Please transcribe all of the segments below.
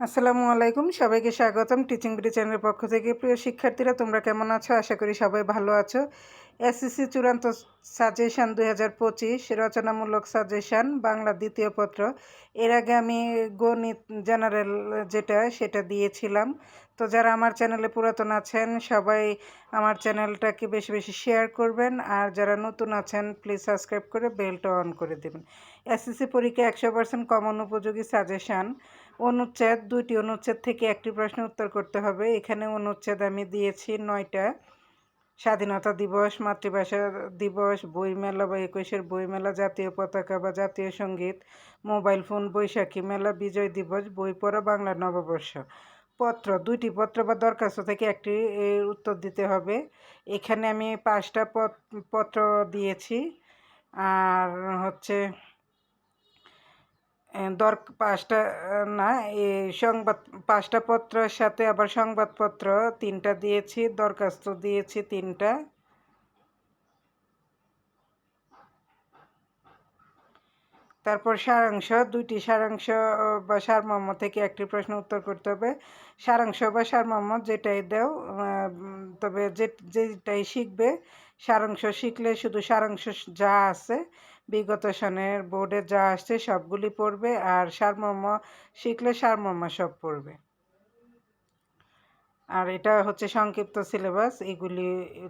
আসসালামু আলাইকুম, সবাইকে স্বাগতম টিচিং বিডি চ্যানেলের পক্ষ থেকে। প্রিয় শিক্ষার্থীরা, তোমরা কেমন আছো? আশা করি সবাই ভালো আছো। এসএসসি চূড়ান্ত সাজেশান দুই হাজার পঁচিশ, রচনামূলক সাজেশান, বাংলা দ্বিতীয় পত্র। এর আগে আমি গণিত জেনারেল যেটা, সেটা দিয়েছিলাম। তো যারা আমার চ্যানেলে পুরাতন আছেন, সবাই আমার চ্যানেলটাকে বেশি বেশি শেয়ার করবেন। আর যারা নতুন আছেন প্লিজ সাবস্ক্রাইব করে বেলটা অন করে দেবেন। এসএসসি পরীক্ষা একশো পার্সেন্ট কমন উপযোগী সাজেশান। অনুচ্ছেদ, দুইটি অনুচ্ছেদ থেকে একটি প্রশ্ন উত্তর করতে হবে। এখানে অনুচ্ছেদ আমি দিয়েছি নয়টা। স্বাধীনতা দিবস, মাতৃভাষা দিবস, বইমেলা বা একুশের বইমেলা, জাতীয় পতাকা বা জাতীয় সংগীত, মোবাইল ফোন, বৈশাখী মেলা, বিজয় দিবস, বই পড়া, বাংলা নববর্ষ। পত্র, দুইটি পত্র বা দরখাস্ত থেকে একটি উত্তর দিতে হবে। এখানে আমি পাঁচটা পত্র দিয়েছি। আর হচ্ছে দর পাঁচটা না এই সংবাদ, পাঁচটা পত্রের সাথে আবার সংবাদপত্র, তিনটা দিয়েছি, দরখাস্ত দিয়েছি তিনটা। তারপর সারাংশ, দুইটি সারাংশ বা সারমর্ম থেকে একটি প্রশ্ন উত্তর করতে হবে। সারাংশ বা সারমর্ম যেটাই দেও তবে যে, যেটাই শিখবে, সারাংশ শিখলে শুধু সারাংশ যা আছে বিগত সনের বোর্ডে যা আসছে সবগুলি পড়বে আর সারমর্ম, শিখলে সারমর্ম সব পড়বে। আর এটা হচ্ছে সংক্ষিপ্ত সিলেবাস, এগুলি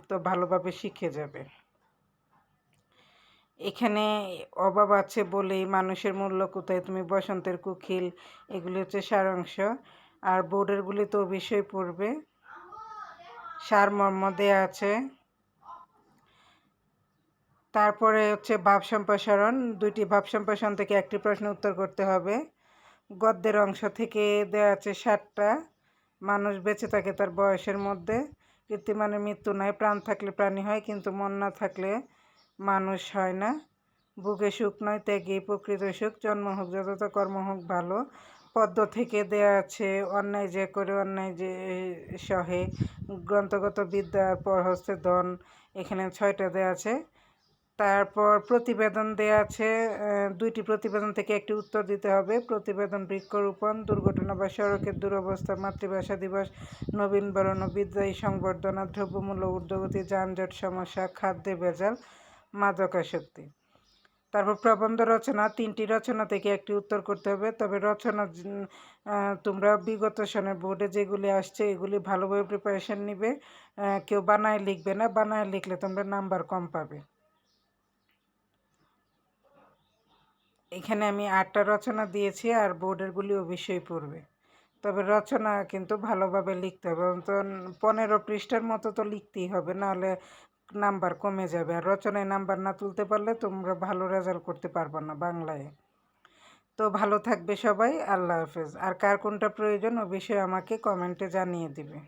তো ভালোভাবে শিখে যাবে। এখানে অভাব আছে বলেই মানুষের মূল্য কোথায় তুমি বসন্তের কুখিল এগুলি হচ্ছে সারাংশ। আর বোর্ডেরগুলি তো অবশ্যই পড়বে। সারমর্ম দেয়া আছে। তারপরে হচ্ছে ভাব সম্প্রসারণ, দুইটি ভাব সম্প্রসারণ থেকে একটি প্রশ্ন উত্তর করতে হবে। গদ্যের অংশ থেকে দেওয়া আছে ষাটটা। মানুষ বেঁচে থাকে তার বয়সের মধ্যে। কৃত্রিমানের মৃত্যু নয় প্রাণ থাকলে প্রাণী হয়, কিন্তু মন না থাকলে মানুষ হয় না। বুকে সুখ নয়, ত্যাগে প্রকৃত সুখ। জন্ম হোক যত কর্ম হোক ভালো। পদ্ম থেকে দেয়া আছে, অন্যায় যে করে অন্যায় যে সহে। গ্রন্থগত বিদ্যার পর হচ্ছে ধন, এখানে ছয়টা দেওয়া আছে। তারপর প্রতিবেদন দেয়া আছে দুইটি প্রতিবেদন থেকে একটি উত্তর দিতে হবে। প্রতিবেদন বৃক্ষরোপণ, দুর্ঘটনা বা সড়কের দুরবস্থা, মাতৃভাষা দিবস নবীনবরণ বিদ্যায়ী সংবর্ধনা, দ্রব্যমূল্য ঊর্ধ্বগতি, যানজট সমস্যা, খাদ্যে ভেজাল, মাদকাসক্তি। তারপর প্রবন্ধ রচনা, তিনটি রচনা থেকে একটি উত্তর করতে হবে। তবে রচনা তোমরা বিগত সনের বোর্ডে যেগুলি আসছে, এগুলি ভালোভাবে প্রিপারেশন নিবে। কেউ বানায় লিখবে না, বানায় লিখলে তোমরা নাম্বার কম পাবে। এখানে আমি আটটা রচনা দিয়েছি আর বোর্ডেরগুলি অবশ্যই পড়বে। তবে রচনা কিন্তু ভালোভাবে লিখতে হবে তো পনেরো পৃষ্ঠার মতো তো লিখতেই হবে, নাহলে নাম্বার কমে যাবে। আর রচনায় নাম্বার না তুলতে পারলে তোমরা ভালো রেজাল্ট করতে পারবে না বাংলায়। তো ভালো থাকবে সবাই, আল্লাহ হাফেজ। আর কার কোনটা প্রয়োজন ও বিষয়ে আমাকে কমেন্টে জানিয়ে দিবে।